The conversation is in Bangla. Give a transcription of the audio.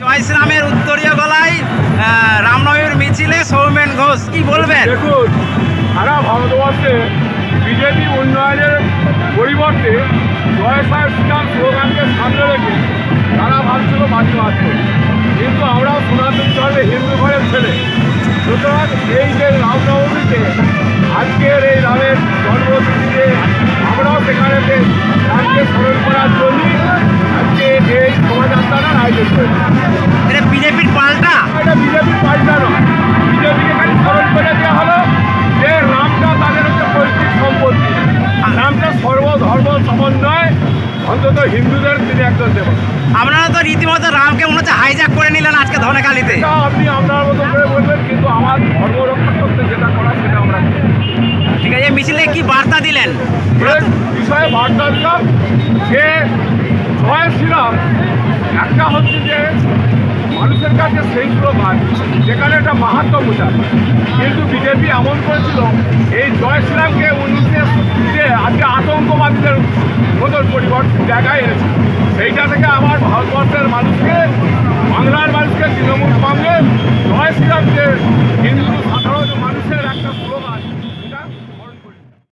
জয় শ্রীরামের উত্তরীয় গলায় রামনবমীর মিছিলে সৌমেন ঘোষ, কি বলবেন? দেখুন, সারা ভারতবর্ষে বিজেপি উন্নয়নের পরিবর্তে জয় সাহেব শ্রীরাম স্লোগানকে সামনে রেখে তারা ভাবছিল বাজি মারছে। কিন্তু আমরাও সনাতন ধর্মে হিন্দু ঘরের ছেলে। সুতরাং এই যে রামনবমীতে আজকের এটা বিজেপির পাল্টা। এটা বিজেপি পাল্টা নয়। বিজেপিকে খালি স্মরণ করে দেওয়া হলো যে রামটা তাদের হচ্ছে পৈতৃক সম্পত্তি। রামটা সর্বধর্ম সমন্বয় অন্তত হিন্দুদের তিনি একজন দেব আপনারা তো রীতিমতো রামকে মনে হচ্ছে হাইজ্যাক করে নিলেন আজকে ধনেখালিতে এটা আপনি আপনার মতো করে বলবেন কিন্তু আমার ধর্ম রক্ষা করতে যেটা করা সেটা আমরা ঠিক আছে মিছিলে কি বার্তা দিলেন? বিষয়ে বার্তা দিলাম। যে মানুষের কাছে সেই স্লোগান যেখানে একটা মাহাত্ম বোঝায় কিন্তু বিজেপি এমন করেছিল, এই জয় শ্রীরামকে উনিশে আজকে আতঙ্কবাদীদের মতন পরিবর্তন জায়গায় এনেছে। সেইটা থেকে আমার ভারতবর্ষের মানুষকে